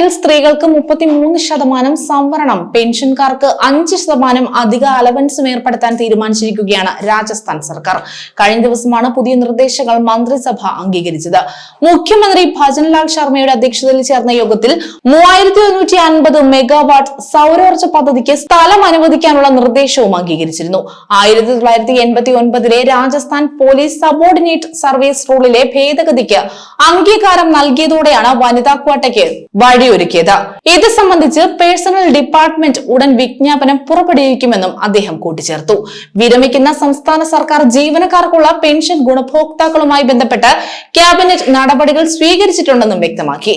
ഭൂമിസേനയിൽ സ്ത്രീകൾക്ക് മുപ്പത്തിമൂന്ന് ശതമാനം സംവരണം പെൻഷൻകാർക്ക് അഞ്ച് ശതമാനം അധിക അലവൻസും ഏർപ്പെടുത്താൻ തീരുമാനിച്ചിരിക്കുകയാണ് രാജസ്ഥാൻ സർക്കാർ. കഴിഞ്ഞ ദിവസമാണ് പുതിയ നിർദ്ദേശങ്ങൾ മന്ത്രിസഭ അംഗീകരിച്ചത്. മുഖ്യമന്ത്രി ഭജൻലാൽ ശർമ്മയുടെ അധ്യക്ഷതയിൽ ചേർന്ന യോഗത്തിൽ മൂവായിരത്തി ഒരുന്നൂറ്റി അൻപത് മെഗാവാട്ട് സൗരോർജ പദ്ധതിക്ക് സ്ഥലം അനുവദിക്കാനുള്ള നിർദ്ദേശവും അംഗീകരിച്ചിരുന്നു. ആയിരത്തി തൊള്ളായിരത്തി എൺപത്തി ഒൻപതിലെ രാജസ്ഥാൻ പോലീസ് സബോർഡിനേറ്റ് സർവീസ് റൂളിലെ ഭേദഗതിക്ക് അംഗീകാരം നൽകിയതോടെയാണ് വനിതാ ക്വാട്ടയ്ക്ക് വഴിയൊരുക്കിയത് ഇത് സംബന്ധിച്ച് പേഴ്സണൽ ഡിപ്പാർട്ട്മെന്റ് ഉടൻ വിജ്ഞാപനം പുറപ്പെടുവിക്കുമെന്നും അദ്ദേഹം കൂട്ടിച്ചേർത്തു. വിരമിക്കുന്ന സംസ്ഥാന സർക്കാർ ജീവനക്കാർക്കുള്ള പെൻഷൻ ഗുണഭോക്താക്കളുമായി ബന്ധപ്പെട്ട് ക്യാബിനറ്റ് നടപടികൾ സ്വീകരിച്ചിട്ടുണ്ടെന്നും വ്യക്തമാക്കി.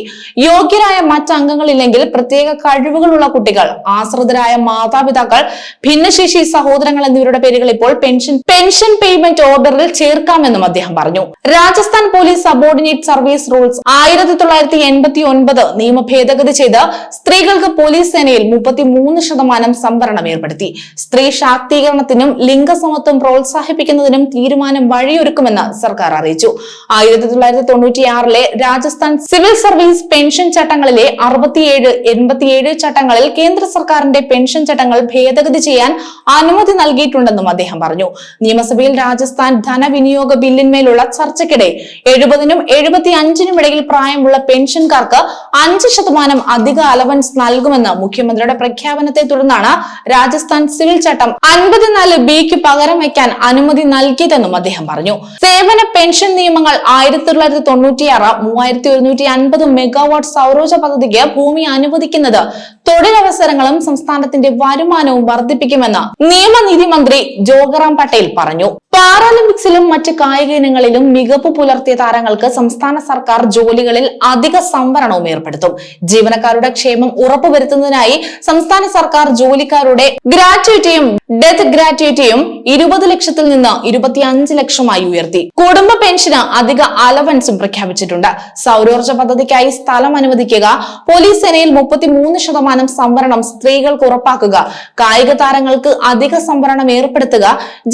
യോഗ്യരായ മറ്റംഗങ്ങളില്ലെങ്കിൽ പ്രത്യേക കഴിവുകളുള്ള കുട്ടികൾ ആശ്രിതരായ മാതാപിതാക്കൾ ഭിന്നശേഷി സഹോദരങ്ങൾ എന്നിവരുടെ പേരുകൾ ഇപ്പോൾ പെൻഷൻ പെൻഷൻ പേയ്മെന്റ് ഓർഡറിൽ ചേർക്കാമെന്നും അദ്ദേഹം പറഞ്ഞു. Rajasthan police subordinate service rules ആയിരത്തി തൊള്ളായിരത്തി എൺപത്തി ഒൻപത് നിയമ ഭേദഗതി ചെയ്ത് സ്ത്രീകൾക്ക് പോലീസ് സേനയിൽ മുപ്പത്തിമൂന്ന് ശതമാനം സംവരണം ഏർപ്പെടുത്തി. സ്ത്രീ ശാക്തീകരണത്തിനും ലിംഗസമത്വം പ്രോത്സാഹിപ്പിക്കുന്നതിനും തീരുമാനം വഴിയൊരുക്കുമെന്ന് സർക്കാർ അറിയിച്ചു. ആയിരത്തി തൊള്ളായിരത്തി തൊണ്ണൂറ്റിയാറിലെ രാജസ്ഥാൻ സിവിൽ സർവീസ് പെൻഷൻ ചട്ടങ്ങളിലെ അറുപത്തിയേഴ് എൺപത്തിയേഴ് ചട്ടങ്ങളിൽ കേന്ദ്ര സർക്കാരിന്റെ പെൻഷൻ ചട്ടങ്ങൾ ഭേദഗതി ചെയ്യാൻ അനുമതി നൽകിയിട്ടുണ്ടെന്നും അദ്ദേഹം പറഞ്ഞു. നിയമസഭയിൽ രാജസ്ഥാൻ ധനവിനിയോഗ ബില്ലിന്മേലുള്ള ചർച്ചയ്ക്കിടെ എഴുപതിനും എഴുപത്തി അഞ്ചിനും ഇടയിൽ പ്രായമുള്ള പെൻഷൻകാർക്ക് അഞ്ച് ശതമാനം അധിക അലവൻസ് നൽകുമെന്ന് മുഖ്യമന്ത്രിയുടെ പ്രഖ്യാപനത്തെ തുടർന്നാണ് രാജസ്ഥാൻ സിവിൽ ചട്ടം അൻപത്തിനാല് ബിക്ക് പകരം വയ്ക്കാൻ അനുമതി നൽകിയതെന്നും അദ്ദേഹം പറഞ്ഞു. സേവന പെൻഷൻ നിയമങ്ങൾ ആയിരത്തി തൊള്ളായിരത്തി തൊണ്ണൂറ്റിയാറ് മൂവായിരത്തി ഒരുന്നൂറ്റി അൻപത് മെഗാവാട്ട് സൗരോജ പദ്ധതിക്ക് ഭൂമി അനുവദിക്കുന്നത് തൊഴിലവസരങ്ങളും സംസ്ഥാനത്തിന്റെ വരുമാനവും വർദ്ധിപ്പിക്കുമെന്ന് നിയമനീതി മന്ത്രി ജോഗറാം പട്ടേൽ പറഞ്ഞു. പാരാലിമ്പിക്സിലും മറ്റ് കായിക ഇനങ്ങളിലും മികവ് പുലർത്തിയ താരങ്ങൾക്ക് സംസ്ഥാന സർക്കാർ ജോലികളിൽ അധിക സംവരണവും ഏർപ്പെടുത്തും. ജീവനക്കാരുടെ ക്ഷേമം ഉറപ്പുവരുത്തുന്നതിനായി സംസ്ഥാന സർക്കാർ ജോലിക്കാരുടെ ഗ്രാറ്റുവിറ്റിയും ഡെത്ത് ഗ്രാറ്റുവിറ്റിയും ഇരുപത് ലക്ഷത്തിൽ നിന്ന് ഇരുപത്തിയഞ്ച് ലക്ഷമായി ഉയർത്തി. കുടുംബ പെൻഷന് അധിക അലവൻസും പ്രഖ്യാപിച്ചിട്ടുണ്ട്. സൗരോർജ പദ്ധതിക്കായി സ്ഥലം അനുവദിക്കുക പോലീസ് സേനയിൽ മുപ്പത്തിമൂന്ന് ശതമാനം സംവരണം സ്ത്രീകൾക്ക് ഉറപ്പാക്കുക കായിക താരങ്ങൾക്ക് അധിക സംവരണം ഏർപ്പെടുത്തുക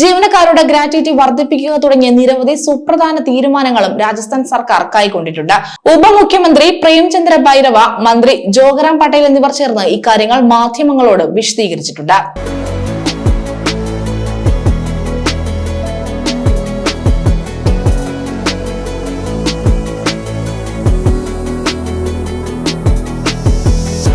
ജീവനക്കാരുടെ ഗ്രാറ്റുവിറ്റി വർദ്ധിപ്പിക്കുക തുടങ്ങിയ നിരവധി സുപ്രധാന തീരുമാനങ്ങളും രാജസ്ഥാൻ സർക്കാർ കൈക്കൊണ്ടിട്ടുണ്ട്. ഉപമുഖ്യമന്ത്രി പ്രേംചന്ദ്ര ഭൈരവ മന്ത്രി ജോഗറാം പട്ടേൽ എന്നിവർ ചേർന്ന് ഇക്കാര്യങ്ങൾ മാധ്യമങ്ങളോട് വിശദീകരിച്ചിട്ടുണ്ട്.